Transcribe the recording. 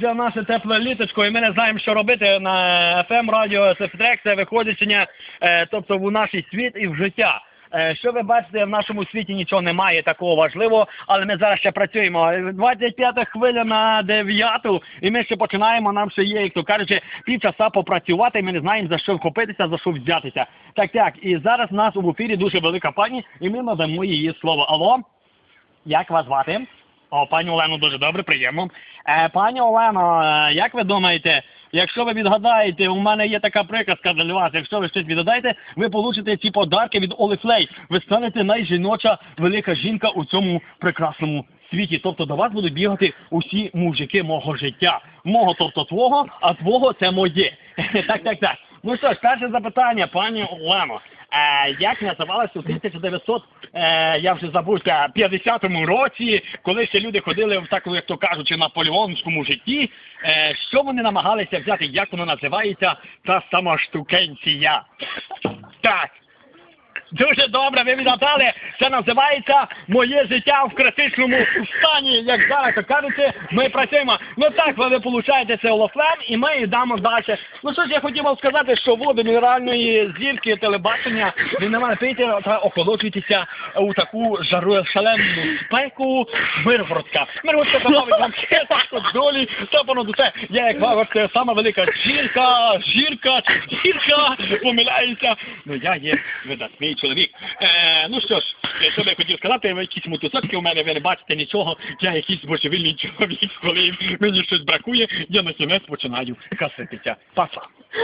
Вже наше тепле літочко, і ми не знаємо, що робити на FM радіо Сефтрек, це виходячення, е, тобто в наш світ і в життя. Е, Що ви бачите, в нашому світі нічого немає такого важливого, але ми зараз ще працюємо. 25 хвиля на 9, і ми ще починаємо. Нам ще є, як то кажучи, півчаса попрацювати. і Ми не знаємо за що вхопитися, за що взятися. Так, так. І зараз в нас у ефірі дуже велика пані, і ми надамо її слово. Алло, як вас звати? О, пані Олено, дуже добре, приємно. Е, пані Олено, е, як ви думаєте, якщо ви відгадаєте, у мене є така приказка для вас, якщо ви щось відгадаєте, ви получите ці подарки від Оліфлей. Ви станете найжіноча велика жінка у цьому прекрасному світі. Тобто до вас будуть бігати усі мужики мого життя. Мого, тобто твого, а твого це моє. Так, так, так. Ну що ж, перше запитання, пані Олено. Е, як називалося у 1900, е, я вже забувся, 50-му році, коли ще люди ходили в такому, як то кажучи, наполеонському житті, е, що вони намагалися взяти, як воно називається, та сама штукенція. Так. Дуже добре, ви відгадали. Це називається моє життя в критичному стані. Як зараз то кажете, ми працюємо. Ну так, ви, получаєте це олофлем і ми йдемо далі. Ну що ж, я хотів вам сказати, що воду мінеральної зірки телебачення ви не маєте пийте та охолоджуйтеся у таку жару шалену спеку Миргородська. Миргородська замовить вам ще так долі, та понад усе. Я як бачите, сама велика жінка, жірка, жірка, помиляюся. Ну я є видатний чоловік. Е, ну що ж, е, що я хотів сказати, якісь мотоцикли у мене, ви не бачите нічого, я якийсь божевільний чоловік, коли мені щось бракує, я на кінець починаю каситися. Паса.